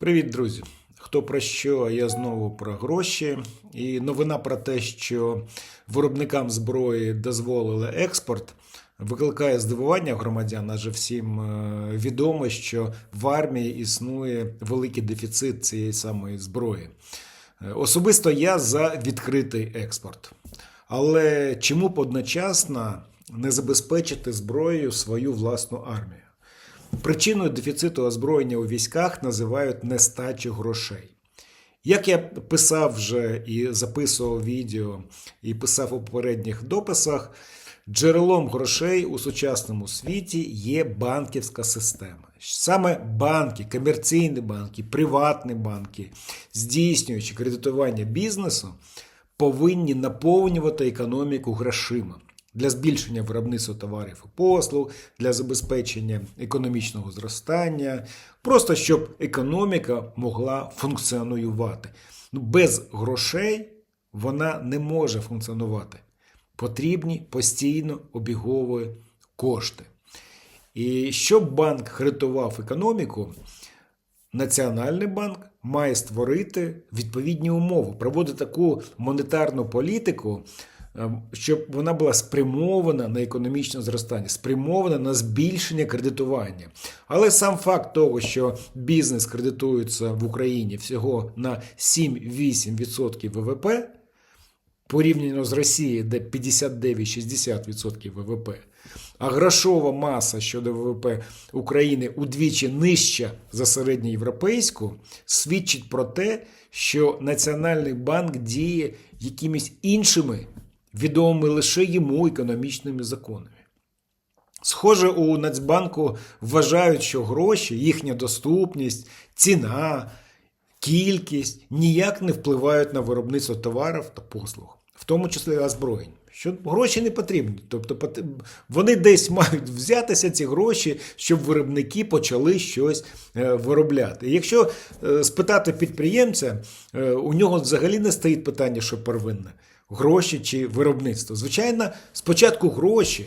Привіт, друзі! Хто про що, я знову про гроші. І новина про те, що виробникам зброї дозволили експорт, викликає здивування громадян, адже всім е, відомо, що в армії існує великий дефіцит цієї самої зброї. Е, Особисто я за відкритий експорт. Але чому б одночасно не забезпечити зброєю свою власну армію? Причиною дефіциту озброєння у військах називають нестачу грошей. Як я писав вже і записував відео, і писав у попередніх дописах, джерелом грошей у сучасному світі є банківська система. Саме банки, комерційні банки, приватні банки, здійснюючи кредитування бізнесу, повинні наповнювати економіку грошима для збільшення виробництва товарів і послуг, для забезпечення економічного зростання, просто щоб економіка могла функціонувати. Ну, без грошей вона не може функціонувати. Потрібні постійно обігові кошти. І щоб банк кредитував економіку, Національний банк має створити відповідні умови, проводити таку монетарну політику, щоб вона була спрямована на економічне зростання, спрямована на збільшення кредитування. Але сам факт того, що бізнес кредитується в Україні всього на 7-8% ВВП, порівняно з Росією, де 59-60% ВВП, а грошова маса щодо ВВП України удвічі нижча за середньоєвропейську, свідчить про те, що Національний банк діє якимись іншими відомими лише йому економічними законами. Схоже, у Нацбанку вважають, що гроші, їхня доступність, ціна, кількість ніяк не впливають на виробництво товарів та послуг, в тому числі озброєнь. Що гроші не потрібні. Тобто вони десь мають взятися ці гроші, щоб виробники почали щось е, виробляти. Якщо е, спитати підприємця, е, у нього взагалі не стоїть питання, що первинне гроші чи виробництво. Звичайно, спочатку гроші.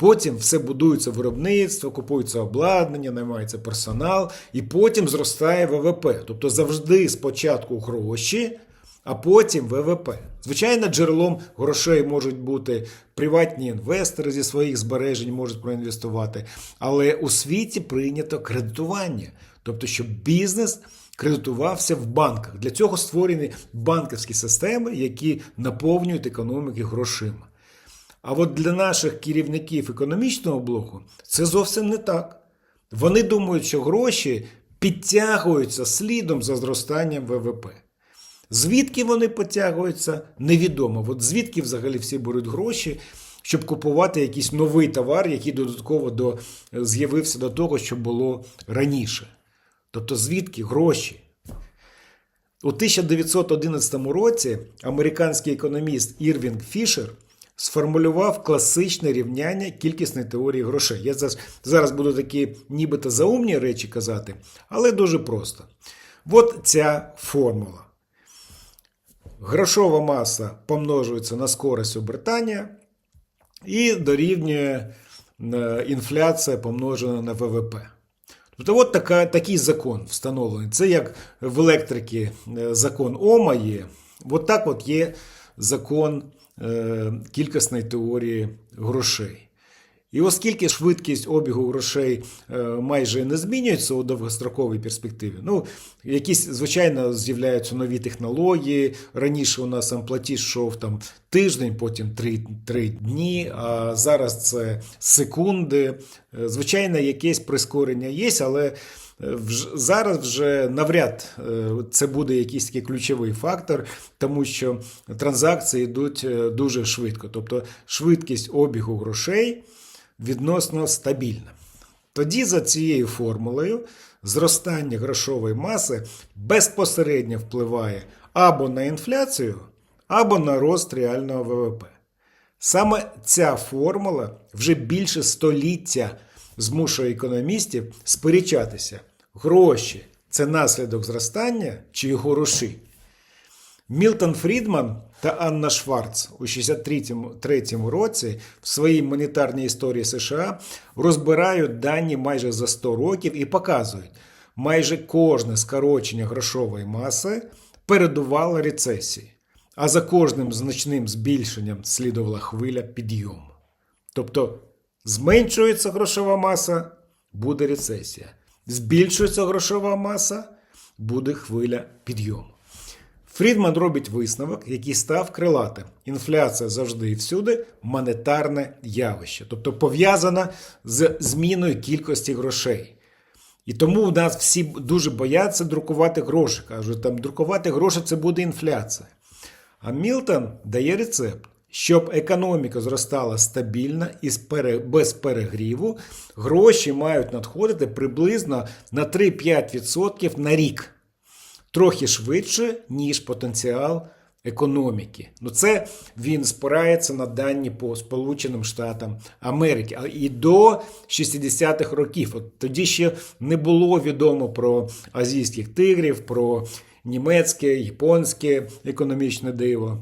Потім все будується виробництво, купується обладнання, наймається персонал, і потім зростає ВВП. Тобто завжди спочатку гроші, а потім ВВП. Звичайно, джерелом грошей можуть бути приватні інвестори зі своїх збережень, можуть проінвестувати. Але у світі прийнято кредитування, тобто, щоб бізнес кредитувався в банках. Для цього створені банківські системи, які наповнюють економіки грошима. А от для наших керівників економічного блоку це зовсім не так. Вони думають, що гроші підтягуються слідом за зростанням ВВП. Звідки вони потягуються, невідомо. От звідки взагалі всі беруть гроші, щоб купувати якийсь новий товар, який додатково до, з'явився до того, що було раніше. Тобто, звідки гроші? У 1911 році американський економіст Ірвінг Фішер сформулював класичне рівняння кількісної теорії грошей. Я зараз, буду такі нібито заумні речі казати, але дуже просто. От ця формула. Грошова маса помножується на скорость обертання і дорівнює е, інфляція помножена на ВВП. Тобто, от така, такий закон встановлений. Це як в електрики е, закон Ома є. От так от є закон е, кількісної теорії грошей. І оскільки швидкість обігу грошей е, майже не змінюється у довгостроковій перспективі, ну, якісь, звичайно, з'являються нові технології. Раніше у нас там платіж йшов там тиждень, потім три, три дні, а зараз це секунди. Е, Звичайно, якесь прискорення є, але е, зараз вже навряд це буде якийсь такий ключовий фактор, тому що транзакції йдуть дуже швидко. Тобто швидкість обігу грошей відносно стабільна. Тоді за цією формулою зростання грошової маси безпосередньо впливає або на інфляцію, або на рост реального ВВП. Саме ця формула вже більше століття змушує економістів сперечатися, гроші це наслідок зростання чи його рушій. Мілтон Фрідман та Анна Шварц у 63-му році в своїй монетарній історії США розбирають дані майже за 100 років і показують, майже кожне скорочення грошової маси передувало рецесії, а за кожним значним збільшенням слідувала хвиля підйому. Тобто зменшується грошова маса, буде рецесія. Збільшується грошова маса, буде хвиля підйому. Фрідман робить висновок, який став крилатим. Інфляція завжди і всюди монетарне явище, тобто пов'язана з зміною кількості грошей. І тому в нас всі дуже бояться друкувати гроші. Кажуть, там друкувати гроші це буде інфляція. А Мілтон дає рецепт. Щоб економіка зростала стабільно і без перегріву, гроші мають надходити приблизно на 3-5% на рік трохи швидше, ніж потенціал економіки. Ну, це він спирається на дані по Сполученим Штатам Америки. І до 60-х років. От тоді ще не було відомо про азійських тигрів, про німецьке, японське економічне диво.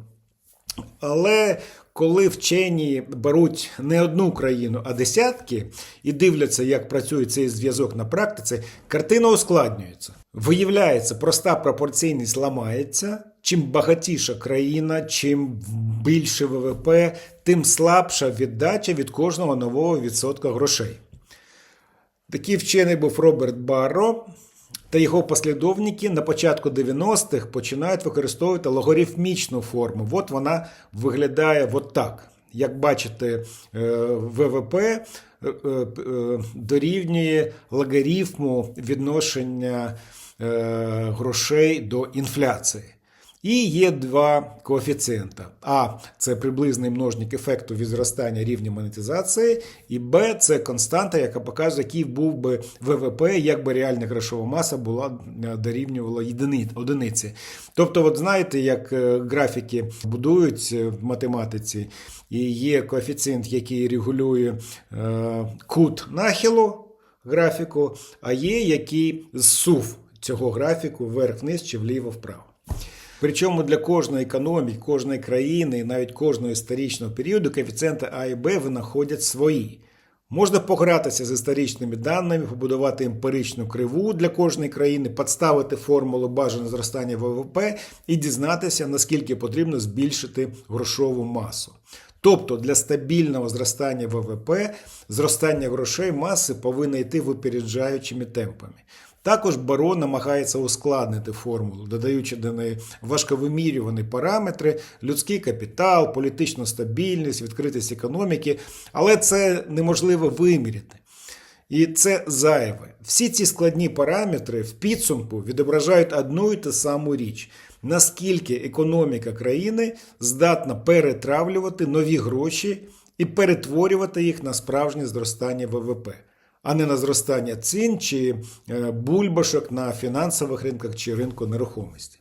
Але коли вчені беруть не одну країну, а десятки і дивляться, як працює цей зв'язок на практиці, картина ускладнюється. Виявляється, проста пропорційність ламається. Чим багатіша країна, чим більше ВВП, тим слабша віддача від кожного нового відсотка грошей. Такий вчений був Роберт Барро, та його послідовники на початку 90-х починають використовувати логарифмічну форму. От вона виглядає от так. Як бачите, е, ВВП е, е, дорівнює логарифму відношення грошей до інфляції. І є два коефіцієнта. А це приблизний множник ефекту від зростання рівня монетизації, і Б це константа, яка показує, який був би ВВП, якби реальна грошова маса була е, дорівнювала одиниці. Тобто, от знаєте, як е, графіки будують е, в математиці, і є коефіцієнт, який регулює кут нахилу графіку, а є який зсув цього графіку вверх-вниз чи вліво-вправо. Причому для кожної економіки, кожної країни і навіть кожного історичного періоду коефіцієнти А і Б винаходять свої. Можна погратися з історичними даними, побудувати емпіричну криву для кожної країни, підставити формулу бажаного зростання ВВП і дізнатися, наскільки потрібно збільшити грошову масу. Тобто для стабільного зростання ВВП зростання грошей маси повинно йти випереджаючими темпами. Також Баро намагається ускладнити формулу, додаючи до неї важковимірювані параметри, людський капітал, політичну стабільність, відкритість економіки, але це неможливо виміряти. І це зайве. Всі ці складні параметри в підсумку відображають одну і ту саму річ: наскільки економіка країни здатна перетравлювати нові гроші і перетворювати їх на справжнє зростання ВВП а не на зростання цін чи е, бульбашок на фінансових ринках чи ринку нерухомості.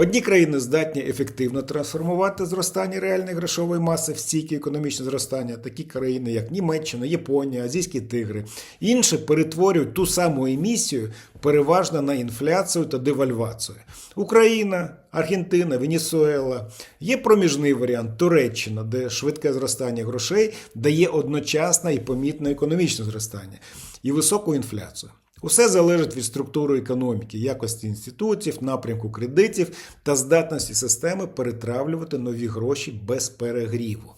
Одні країни здатні ефективно трансформувати зростання реальної грошової маси в стійке економічне зростання, такі країни, як Німеччина, Японія, Азійські тигри. Інші перетворюють ту саму емісію переважно на інфляцію та девальвацію. Україна, Аргентина, Венесуела. Є проміжний варіант Туреччина, де швидке зростання грошей дає одночасне і помітне економічне зростання і високу інфляцію. Усе залежить від структури економіки, якості інституцій, напрямку кредитів та здатності системи перетравлювати нові гроші без перегріву.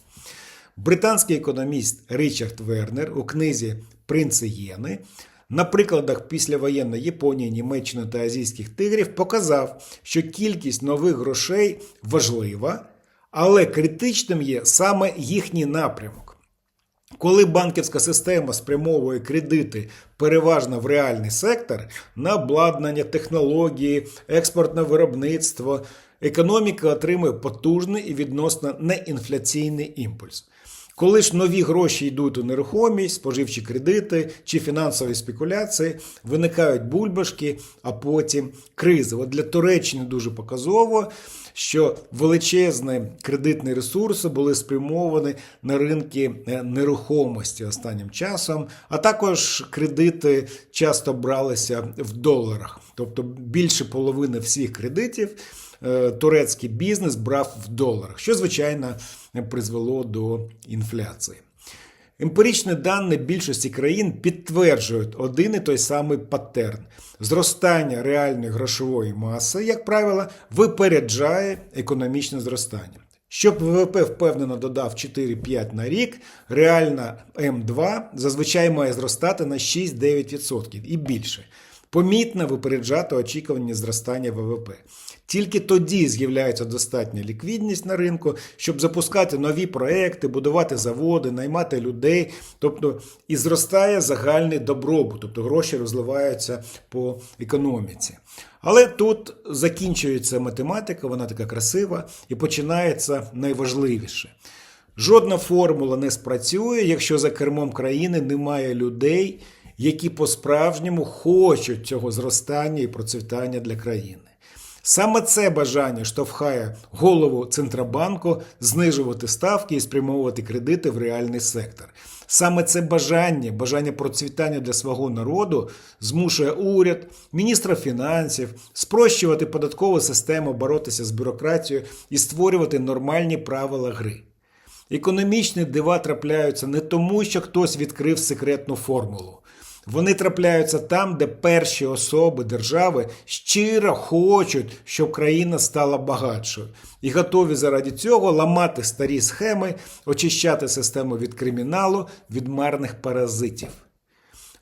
Британський економіст Річард Вернер у книзі Принци Єни на прикладах післявоєнної Японії, Німеччини та азійських тигрів показав, що кількість нових грошей важлива, але критичним є саме їхній напрямок. Коли банківська система спрямовує кредити переважно в реальний сектор на обладнання, технології, експортне виробництво, економіка отримує потужний і відносно неінфляційний імпульс. Коли ж нові гроші йдуть у нерухомість, споживчі кредити чи фінансові спекуляції, виникають бульбашки, а потім кризи. От для Туреччини дуже показово, що величезні кредитні ресурси були спрямовані на ринки е, нерухомості останнім часом, а також кредити часто бралися в доларах, тобто більше половини всіх кредитів. е, Турецький бізнес брав в доларах, що звичайно призвело до інфляції. Емпіричні дані більшості країн підтверджують один і той самий паттерн. Зростання реальної грошової маси, як правило, випереджає економічне зростання. Щоб ВВП впевнено додав 4-5 на рік, реальна М2 зазвичай має зростати на 6-9% і більше, помітно випереджати очікування зростання ВВП. Тільки тоді з'являється достатня ліквідність на ринку, щоб запускати нові проекти, будувати заводи, наймати людей, тобто і зростає загальний добробут, тобто гроші розливаються по економіці. Але тут закінчується математика, вона така красива, і починається найважливіше. Жодна формула не спрацює, якщо за кермом країни немає людей, які по-справжньому хочуть цього зростання і процвітання для країни. Саме це бажання штовхає голову Центробанку знижувати ставки і спрямовувати кредити в реальний сектор. Саме це бажання, бажання процвітання для свого народу змушує уряд, міністра фінансів спрощувати податкову систему, боротися з бюрократією і створювати нормальні правила гри. Економічні дива трапляються не тому, що хтось відкрив секретну формулу. Вони трапляються там, де перші особи держави щиро хочуть, щоб країна стала багатшою, і готові заради цього ламати старі схеми, очищати систему від криміналу, від марних паразитів.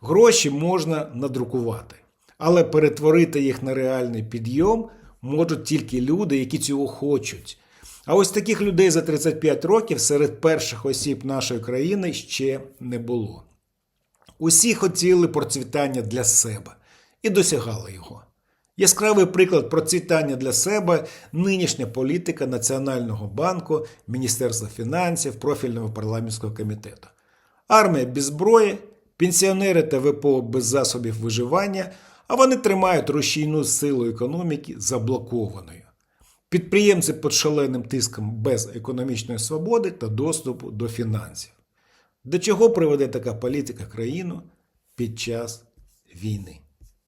Гроші можна надрукувати, але перетворити їх на реальний підйом можуть тільки люди, які цього хочуть. А ось таких людей за 35 років серед перших осіб нашої країни ще не було. Усі хотіли процвітання для себе і досягали його. Яскравий приклад процвітання для себе нинішня політика Національного банку, Міністерства фінансів, профільного парламентського комітету. Армія без зброї, пенсіонери та ВПО без засобів виживання, а вони тримають рушійну силу економіки заблокованою. Підприємці під шаленим тиском без економічної свободи та доступу до фінансів. До чого приведе така політика країну під час війни?